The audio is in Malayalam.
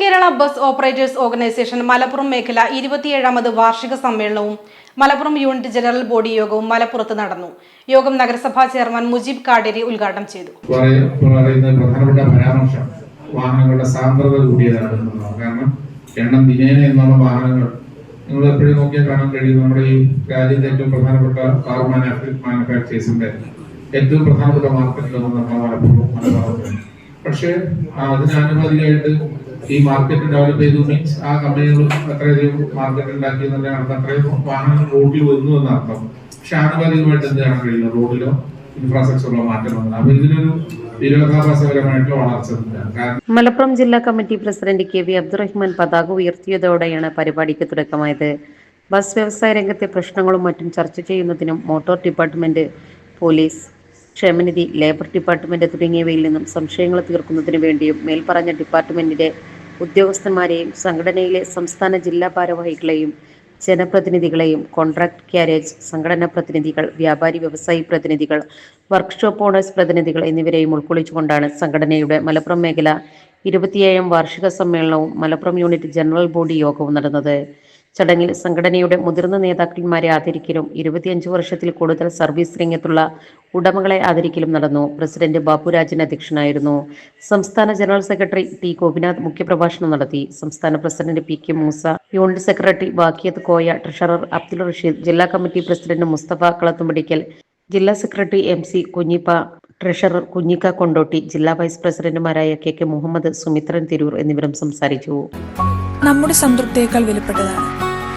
Kerala bus operators organisation Malappuram മേഖല ഇരുപത്തിയേഴാമത് വാർഷിക സമ്മേളനവും മലപ്പുറം യൂണിറ്റ് ജനറൽ ബോഡി യോഗവും മലപ്പുറത്ത് നടന്നു. യോഗം നഗരസഭാ ചെയർമാൻ മുജീബ് കാടേരി ഉദ്ഘാടനം ചെയ്തു. പ്രധാനപ്പെട്ട പരാമർശം വാഹനങ്ങളുടെ സാന്ദ്രത കൂടിയതാണ് കാരണം എണ്ണം ദിനേന എന്നുള്ള വാഹനങ്ങൾ നിങ്ങൾ എപ്പോഴും നോക്കിയാൽ കാണാൻ കഴിയും നമ്മുടെ ഈ രാജ്യത്തെ ഏറ്റവും പ്രധാനപ്പെട്ട കാർ മാനുഫാക്ചേഴ്സിന്റെ ഏറ്റവും പ്രധാനപ്പെട്ട മാർക്കറ്റിലൊന്നും നമ്മുടെ മലപ്പുറം മലബാറത്തിലാണ് പക്ഷേ അതിന് ആനുപാതികമായിട്ട് ഈ മാർക്കറ്റ് ഡെവലപ്പ് ചെയ്തു മീൻസ് ആ കമ്പനികൾ അത്രയധികം മാർക്കറ്റ് ഉണ്ടാക്കി അർത്ഥം അത്രയും വാഹനങ്ങൾ റോഡിൽ വന്നു എന്നർത്ഥം പക്ഷെ ആനുപാതികമായിട്ട് എന്ത് കാണാൻ കഴിയുന്നു? റോഡിലോ ഇൻഫ്രാസ്ട്രക്ചറിലോ മാറ്റം വന്നത് അപ്പൊ ഇതിനൊരു മലപ്പുറം ജില്ലാ committee president K V Abdurahman പതാക ഉയർത്തിയതോടെയാണ് പരിപാടിക്ക് തുടക്കമായത്. ബസ് വ്യവസായ രംഗത്തെ പ്രശ്നങ്ങളും മറ്റും ചർച്ച ചെയ്യുന്നതിനും മോട്ടോർ ഡിപ്പാർട്ട്മെന്റ് പോലീസ് ക്ഷേമനിധി ലേബർ ഡിപ്പാർട്ട്മെന്റ് തുടങ്ങിയവയിൽ നിന്നും സംശയങ്ങൾ തീർക്കുന്നതിനു വേണ്ടിയും മേൽപ്പറഞ്ഞ ഡിപ്പാർട്ട്മെന്റിന്റെ ഉദ്യോഗസ്ഥന്മാരെയും സംഘടനയിലെ സംസ്ഥാന ജില്ലാ ഭാരവാഹികളെയും ജനപ്രതിനിധികളെയും കോൺട്രാക്ട് ക്യാരേജ് സംഘടനാ പ്രതിനിധികൾ വ്യാപാരി വ്യവസായി പ്രതിനിധികൾ വർക്ക്ഷോപ്പ് ഓണേഴ്സ് പ്രതിനിധികൾ എന്നിവരെയും ഉൾക്കൊള്ളിച്ചുകൊണ്ടാണ് സംഘടനയുടെ മലപ്പുറം മേഖല ഇരുപത്തിയേഴാം വാർഷിക സമ്മേളനവും മലപ്പുറം യൂണിറ്റ് ജനറൽ ബോഡി യോഗവും നടന്നത്. ചടങ്ങിൽ സംഘടനയുടെ മുതിർന്ന നേതാക്കന്മാരെ ആദരിക്കലും ഇരുപത്തിയഞ്ച് വർഷത്തിൽ കൂടുതൽ സർവീസ് രംഗത്തുള്ള ഉടമകളെ ആദരിക്കലും നടന്നു. പ്രസിഡന്റ് ബാബുരാജൻ അധ്യക്ഷനായിരുന്നു. സംസ്ഥാന ജനറൽ സെക്രട്ടറി ടി ഗോപിനാഥ് മുഖ്യപ്രഭാഷണം നടത്തി. സംസ്ഥാന president P K Moosa unit secretary വാക്കിയത് Koya treasurer Abdul Rasheed ജില്ലാ കമ്മിറ്റി പ്രസിഡന്റ് മുസ്തഫ കളത്തുമ്പടിക്കൽ ജില്ലാ secretary M C Kunhippa treasurer Kunhikka Kondotty ജില്ലാ വൈസ് പ്രസിഡന്റുമാരായ കെ കെ മുഹമ്മദ് സുമിത്രൻ തിരൂർ എന്നിവരും സംസാരിച്ചു. നമ്മുടെ സംതൃപ്തിയേക്കാൾ വിലപ്പെട്ടതാണ്.